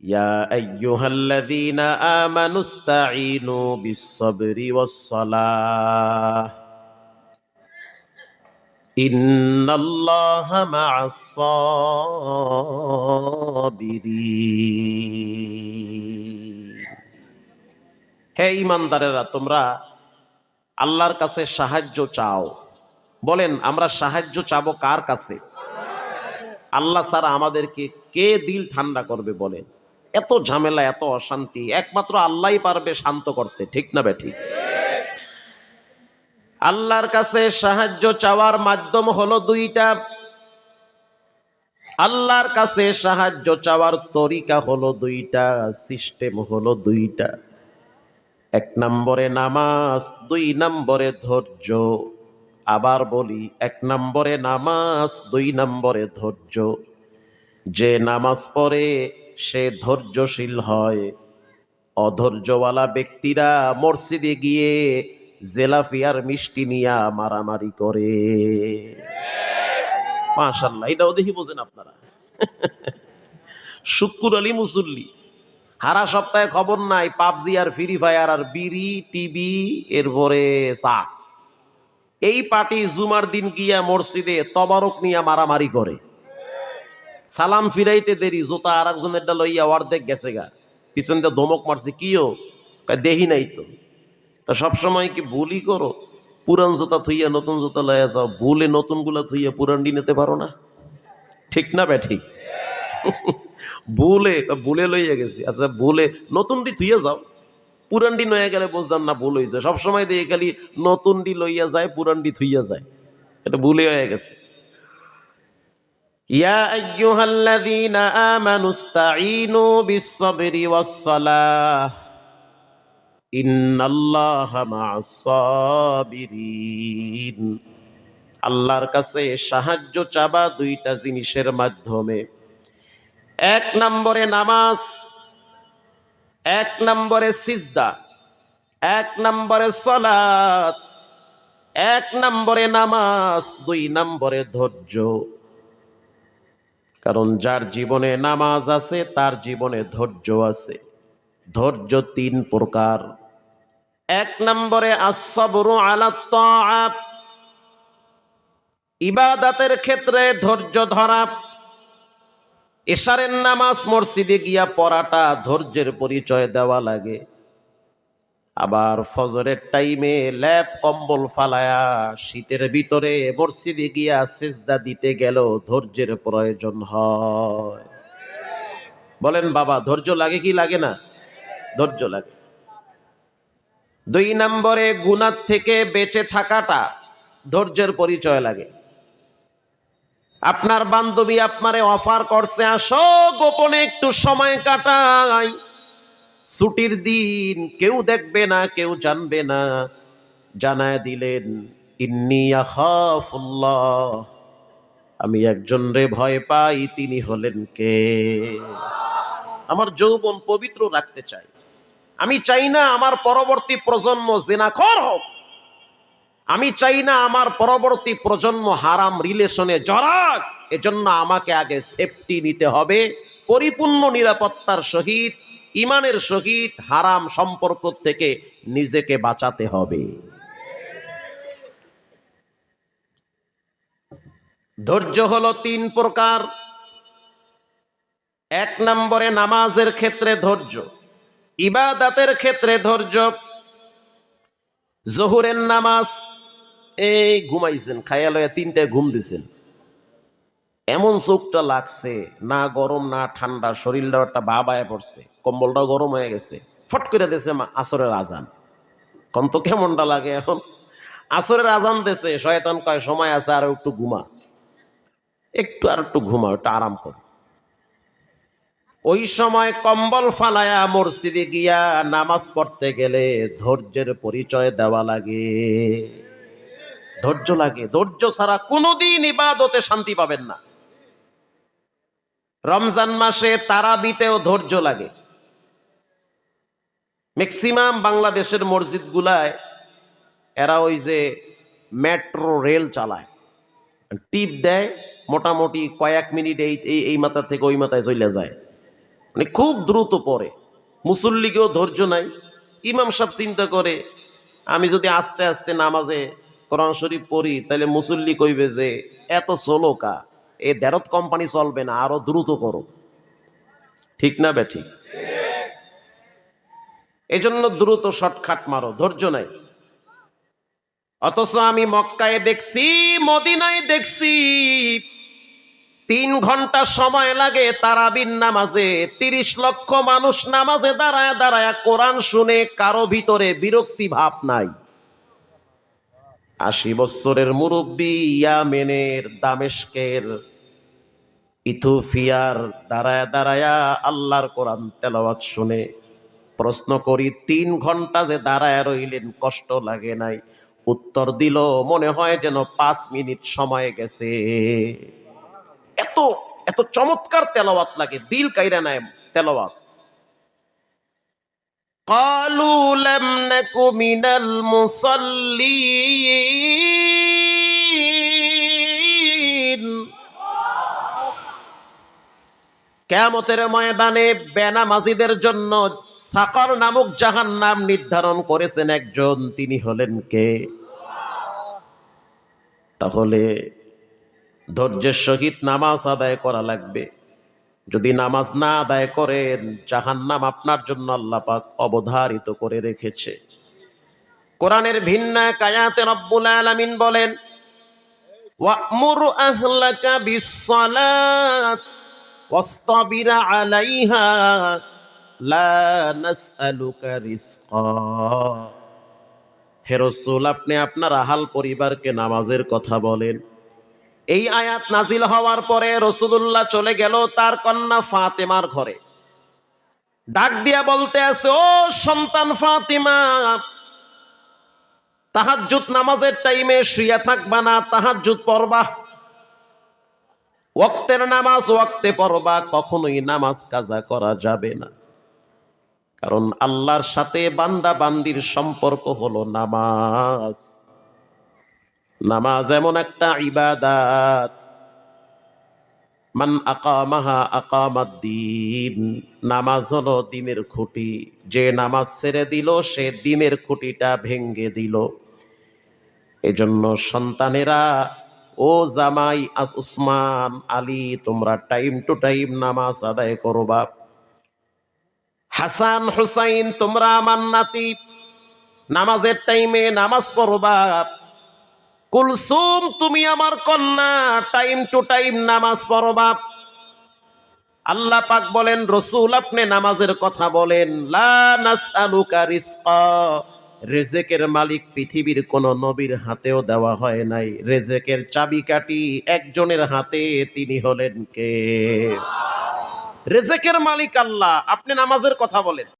يا أيها الذين آمنوا استعينوا بالصبر والصلاة إن الله مع الصابرين হে ইমানদারেরা তোমরা আল্লাহর কাছে সাহায্য চাও বলেন আমরা সাহায্য চাবো কার কাছে আল্লাহ ছাড়া আমাদেরকে কে দিল ঠান্ডা করবে বলেন এত ঝামেলা, এত অশান্তি, একমাত্র আল্লাহই পারবে শান্ত করতে, ঠিক না ঠিক? আল্লাহর কাছে সাহায্য চাওয়ার মাধ্যম হলো দুইটা। আল্লাহর কাছে সাহায্য চাওয়ার তরিকা হলো দুইটা সিস্টেম হলো দুইটা। এক নম্বরে নামাজ, দুই নম্বরে ধৈর্য। আবার বলি, এক নম্বরে নামাজ, দুই নম্বরে ধৈর্য। যে নামাজ পড়ে সে ধৈর্যশীল হয়। অধৈর্যওয়ালা ব্যক্তিরা মসজিদে গিয়ে জেলাফিয়ার মিষ্টি নিয়া মারামারি করে। মাশাল্লাহ এটাও দেখি বোঝেন আপনারা। শুক্কুর আলী মুসল্লি হারা সপ্তাহে খবর নাই, পাবজি আর ফ্রি ফায়ার আর বিড়ি, টিভি, এরপরে চা। এই পার্টি জুমার দিন গিয়া মসজিদে তবারক নিয়ে মারামারি করে। সালাম ফিরাইতে দেরি, জোতা আর একজনেরটা লইয়া অর্ধেক গেছে গা। পিছন দিয়ে ধমক মারছে কিও দেহি নাই তো। তা সবসময় কি ভুলই করো? পুরান জোতা থুইয়া নতুন জোতা লইয়া যাও, ভুলে নতুনগুলা থুইয়া পুরানটি নিতে পারো না? ঠিক না বে ঠিক ভুলে কয় ভুলে লইয়া গেছি। আচ্ছা ভুলে নতুন নতুনটি থুইয়া যাও। পুরানডি নয়া গেলে বুঝতাম না, ভুল হয়েছে সবসময় দিয়ে খালি নতুনডি লইয়া যায় পুরানডি থুইয়া যায়। এটা ভুলে হয়ে গেছে। ইয়া আইয়ুহাল্লাযীনা আমানু ইসতাঈনু বিস-সাবরি ওয়াস-সালাহ। ইন্নাল্লাহা মা'আস-সাবিরিন। আল্লাহর কাছে সাহায্য চাবা দুইটা জিনিসের মাধ্যমে। এক নম্বরে নামাজ, এক নম্বরে সিজদা, এক নম্বরে সলাত, এক নম্বরে নামাজ, দুই নম্বরে ধৈর্য। কারণ যার জীবনে নামাজ আছে, তার জীবনে ধৈর্য আছে। ধৈর্য তিন প্রকার। এক নম্বরে আসবরু আলাত ইবাদাতের ক্ষেত্রে ধৈর্য ধরা। এশারের নামাজ মসজিদে গিয়া পড়াটা ধৈর্যের পরিচয় দেওয়া লাগে। আবার ফজরের টাইমে ল্যাপ কম্বল ফালায়া শীতের ভিতরে মসজিদে গিয়া সেজদা দিতে গেল, ধৈর্যের প্রয়োজন হয়। বলেন, বাবা, ধৈর্য লাগে কি লাগে না? ধৈর্য লাগে। দুই নম্বরে গুনার থেকে বেঁচে থাকাটা ধৈর্যের পরিচয় লাগে। আপনার বান্ধবী আপনারে অফার করছে, আসো, গোপনে একটু সময় কাটাই। ছুটির দিন কেউ দেখবে না, কেউ জানবে না। জানায় দিলেন, ইন্নি আখাফুল্লাহ। আমি একজন রে ভয় পাই, তিনি হলেন কে? আমার যৌবন পবিত্র রাখতে চাই। আমি চাই না আমার পরবর্তী প্রজন্ম জেনাখর হোক। আমি চাই না আমার পরবর্তী প্রজন্ম হারাম রিলেশনে জড়াক। এজন্য আমাকে আগে সেফটি নিতে হবে, পরিপূর্ণ নিরাপত্তার সহিত ইমানের সহিত হারাম সম্পর্ক থেকে নিজেকে বাঁচাতে হবে। ধৈর্য হলো তিন প্রকার। এক নম্বরে নামাজের ক্ষেত্রে ধৈর্য, ইবাদাতের ক্ষেত্রে ধৈর্য, জহুরের নামাজ, এই ঘুমাইছেন, খাইয়া লয়া তিনটায় ঘুম দিছেন। এমন চোখটা লাগছে, না গরম, না ঠান্ডা, শরীরটাও একটা বাবায় পড়ছে, কম্বলটাও গরম হয়ে গেছে। ফট করে দিয়েছে আসরের আজান। কম তো কেমনটা লাগে এখন? আসরের আজান দেছে শয়তান কয়, সময় আছে আর একটু ঘুমা। একটু আর একটু ঘুমা একটু আরাম কর। ওই সময় কম্বল ফালায়া মসজিদে গিয়া নামাজ পড়তে গেলে ধৈর্যের পরিচয় দেওয়া লাগে। ধৈর্য লাগে, ধৈর্য ছাড়া কোনোদিন ইবাদতে শান্তি পাবেন না। রমজান মাসে তারাবিতেও ধৈর্য লাগে। ম্যাক্সিমাম বাংলাদেশের মসজিদগুলায় এরা ওই যে মেট্রো রেল চালায়। টিপ দেয়, মোটামুটি কয়েক মিনিট এই এই এই মাথা থেকে ওই মাথায় চলে যায়। মানে খুব দ্রুত পড়ে। মুসল্লিকেও ধৈর্য নাই। ইমাম সাহেব চিন্তা করে, আমি যদি আস্তে আস্তে নামাজে কোরআন শরীফ পড়ি, তাহলে মুসল্লি কইবে যে, এত সোলো কা এ দেরত কোম্পানি চলবে না, আরও দ্রুত করো। ঠিক না বে ঠিক? এই জন্য দ্রুত শর্টকাট মারো, ধৈর্য নাই। অথচ আমি মক্কায় দেখছি, মদিনায় দেখছি, তিন ঘণ্টা সময় লাগে তারাবিন নামাজে, তিরিশ লক্ষ মানুষ নামাজে দাঁড়ায় দাঁড়ায় কোরআন শুনে কারও ভিতরে বিরক্তি ভাব নাই। আশি বছরের মুরব্বী ইয়ামেনের দামেস্কের ইথোফিয়ার দাঁড়ায় দাঁড়ায়া আল্লাহর কোরআন তেলাওয়াত শুনে প্রশ্ন করি, তিন ঘণ্টা যে দাঁড়ায় রইলেন কষ্ট লাগে নাই? উত্তর দিল, মনে হয় যেন পাঁচ মিনিট সময় গেছে। এত এত চমৎকার তেলাওয়াত লাগে, দিল কাইরা নেয় তেলাওয়াত। قالوا لم نك من المصلين কেয়ামতের ময়দানে বেনামাজিদের জন্য সাকর নামক জাহান নাম নির্ধারণ করেছেন একজন তিনি হলেন কে তাহলে ধৈর্যের সহিত নামাজ আদায় করা লাগবে যদি নামাজ না আদায় করেন জাহান নাম আপনার জন্য আল্লাহ পাক অবধারিত করে রেখেছে কোরআনের ভিন্ন কায়াতে রব্বুল আলামিন বলেন ওয়ামুর আহলাকা বিসসালাত واصطبر عليها لا نسألك رزقا হে রসুল আপনি আপনার আহাল পরিবারকে নামাজের কথা বলেন এই আয়াত নাজিল হওয়ার পরে রসুল্লাহ চলে গেল তার কন্যা ফাতেমার ঘরে। ডাক দিয়া বলতে আছে, ও সন্তান ফাতিমা, তাহাজ্জুদ নামাজের টাইমে শুয়ে থাকবা না, তাহাজ্জুদ পড়বা। ওয়াক্তের নামাজ ওয়াক্তে পড়বা, কখনোই নামাজ কাজা করা যাবে না। কারণ আল্লাহর সাথে বান্দা বান্দির সম্পর্ক হলো নামাজ। নামাজ এমন একটা ইবাদাত। মান আকামাহা আকামাদ্দিন, নামাজ হলো দিনের খুঁটি। যে নামাজ ছেড়ে দিল, সে দিনের খুঁটিটা ভেঙ্গে দিল। এজন্য সন্তানেরা, ও জামাই আস উসমান আলী, তোমরা টাইম টু টাইম নামাজ আদায় করবা হাসান, হুসাইন, তোমরা আমার নাতি। নামাজের টাইমে নামাজ পড়বা কুলসুম, তুমি আমার কন্যা টাইম টু টাইম নামাজ পড়বা আল্লাহ পাক বলেন, রসুল আপনি নামাজের কথা বলেন, লা রেজেকের মালিক পৃথিবীর কোন নবীর হাতেও দেওয়া হয় নাই। রেজেকের চাবিকাঠি একজনের হাতে, তিনি হলেন কে? রেজেকের মালিক আল্লাহ, আপনি নামাজের কথা বলেন।